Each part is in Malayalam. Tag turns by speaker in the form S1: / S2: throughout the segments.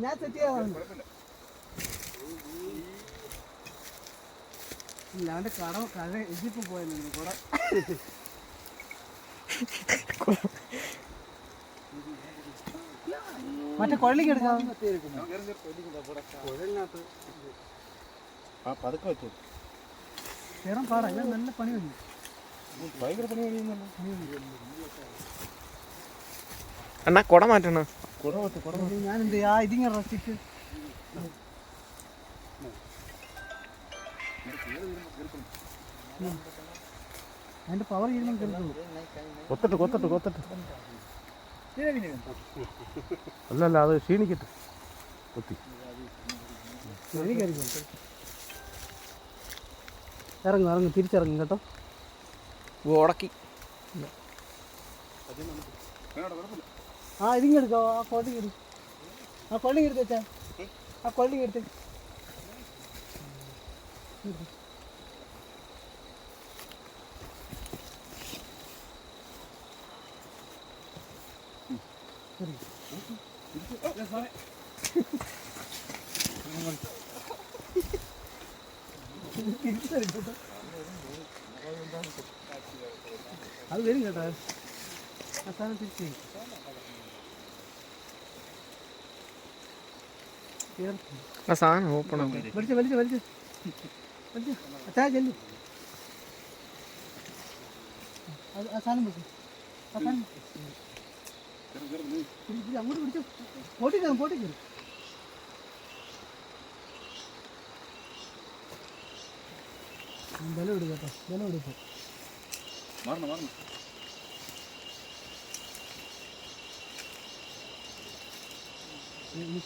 S1: ഞാൻ സെറ്റ് ചെയ്യാതാണ് ഇല്ല അവന്റെ കട കട ഇതിപ്പോ പോയല്ലോ കുട മറ്റേ കുഴലിക്ക് എടുക്കാം.
S2: പതുക്കെ വെച്ചു.
S1: പാടാ ഞാൻ നല്ല പണി വന്നു
S2: ഭയങ്കര പണി
S3: അണ്ണാ കുട മാറ്റണ.
S2: കുട
S1: ഞാൻ എന്ത് ആ ഇതിങ്ങനെ റസിക്ക് അതിന്റെ പവർ ചെയ്യുമ്പോൾ
S2: കൊത്തട്ട് കൊത്തട്ട് കൊത്തട്ട്. അല്ലല്ല അത് ക്ഷീണിക്കട്ടെ. കൊത്തി
S1: ഇറങ്ങും ഇറങ്ങും തിരിച്ചിറങ്ങും കേട്ടോ.
S3: ഉടക്കി.
S1: ആ ഇതിങ്ങെടുക്കോ ആ കൊള്ളി കിട്ടി ആ കൊള്ളി എടുത്ത് വെച്ചാ. ആ കൊള്ളി എടുത്ത്. അത് വരും കേട്ടോ ആ സാധനം തിരിച്ചു വരും കേറി.
S3: ആ സാധനം ഓപ്പൺ ആവും
S1: വലിച്ച് വലിച്ച് വലിച്ച് വലിച്ച് അച്ഛാ ചെല്ലു അത് ആ സാധനം വെക്കും ആ സാധനം പിടി, പിടി, അങ്ങോട്ട് പിടിച്ചു പോട്ടി കയറും പോട്ടി കയറും ബലം ഇടുക കേട്ടോ ബലം എടുക്കും
S2: മാറണം മാറണം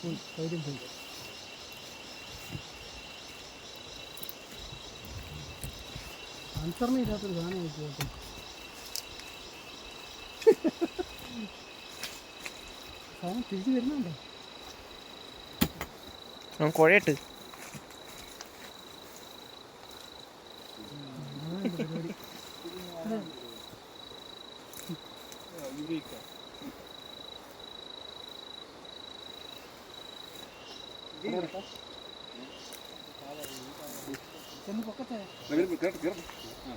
S1: പോയി ധൈര്യം പോയി അനുസരണ ഇല്ലാത്തൊരു സാധനം വെച്ചു കേട്ടോ സാധനം തിരിച്ചു വരുന്നുണ്ടോ
S3: കുഴയിട്ട്.
S1: ചെന്ന് പൊക്കത്തെ
S2: കേട്ടോ കേട്ടോ
S1: ആ